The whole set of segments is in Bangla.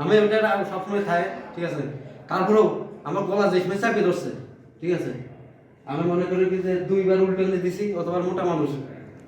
আমি ওটা সবসময় খাই, ঠিক আছে? তারপরেও আমার গলা যে সময় চাপিয়ে ধরছে, ঠিক আছে? আমি মনে করি কি যে দুইবার উল্টে দিছি অতবার মোটা মানুষ।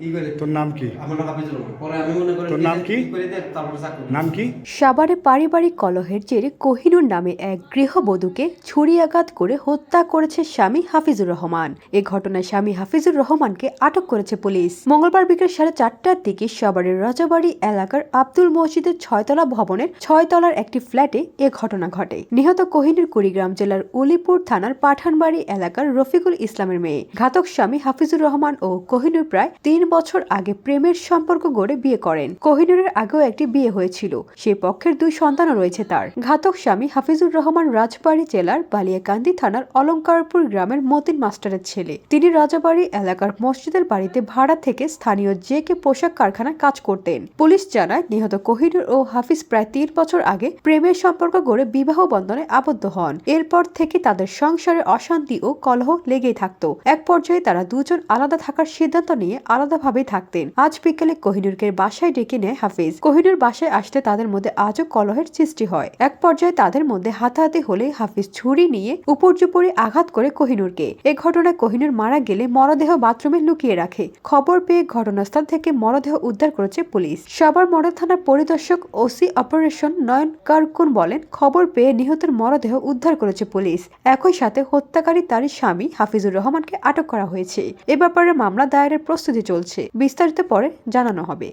ই করে তোর নাম কি? আমার নাম হাফিজুর রহমান। পরে আমি মনে করি তোর নাম কি? ই করে দিয়ে তারপরে চাকরি নাম কি? সাভারে পারিবারিক কলহের জেরে কোহিনুর নামে এক গৃহবধূকে ছুরিয়াঘাত করে হত্যা করেছে স্বামী হাফিজুর রহমান। এ ঘটনায় স্বামী হাফিজুর রহমানকে আটক করেছে পুলিশ। মঙ্গলবার বিকেল সাড়ে চারটার দিকে সাভারের রাজাবাড়ি এলাকার আব্দুল মসজিদের ছয়তলা ভবনের ছয়তলার একটি ফ্ল্যাটে এ ঘটনা ঘটে। নিহত কোহিনুর কুড়িগ্রাম জেলার উলিপুর থানার পাঠানবাড়ি এলাকার রফিকুল ইসলামের মেয়ে। ঘাতক স্বামী হাফিজুর রহমান ও কোহিনুর প্রায় তিন বছর আগে প্রেমের সম্পর্ক গড়ে বিয়ে করেন। কোহিনুরের আগেও একটি বিয়ে হয়েছিল। সে পক্ষের দুই সন্তানও রয়েছে তার। ঘাতক স্বামী হাফিজুর রহমান রাজবাড়ি জেলার বালিয়াকান্দি থানার অলঙ্কারপুর গ্রামের মতিন মাস্টারের ছেলে। তিনি রাজাবাড়ি এলাকার মসজিদের বাড়িতে ভাড়া থেকে স্থানীয় জে কে পোশাক কারখানায় কাজ করতেন। পুলিশ জানায়, নিহত কোহিনুর ও হাফিজ প্রায় তিন বছর আগে প্রেমের সম্পর্ক গড়ে বিবাহ বন্ধনে আবদ্ধ হন। এরপর থেকে তাদের সংসারে অশান্তি ও কলহ লেগেই থাকতো। এক পর্যায়ে তারা দুজন আলাদা থাকার সিদ্ধান্ত নিয়ে আলাদাভাবেই থাকতেন। আজ বিকেলে কোহিনুরকে বাসায় ডেকে নেয় হাফিজ। কোহিনুর বাসায় আসতে তাদের মধ্যে আজও কলহের সৃষ্টি হয়। এক পর্যায়ে তাদের মধ্যে হাতাহাতি হলে হাফিজ ছুরি নিয়ে উপর্যুপরি আঘাত করে কোহিনুরকে। এ ঘটনায় কোহিনুর মারা গেলে মরদেহ বাথরুমে লুকিয়ে রাখে। খবর পেয়ে ঘটনাস্থল থেকে মরদেহ উদ্ধার করেছে পুলিশ। সাভার মডেল থানার পরিদর্শক ওসি অপারেশন নয়ন কারকুন বলেন, খবর পেয়ে নিহতের মরদেহ উদ্ধার করেছে পুলিশ। একই সাথে হত্যাকারী তার স্বামী হাফিজুর রহমানকে আটক করা হয়েছে। এ ব্যাপারে মামলা দায়েরের প্রস্তুতি চলছে। বিস্তারিত পরে জানানো হবে।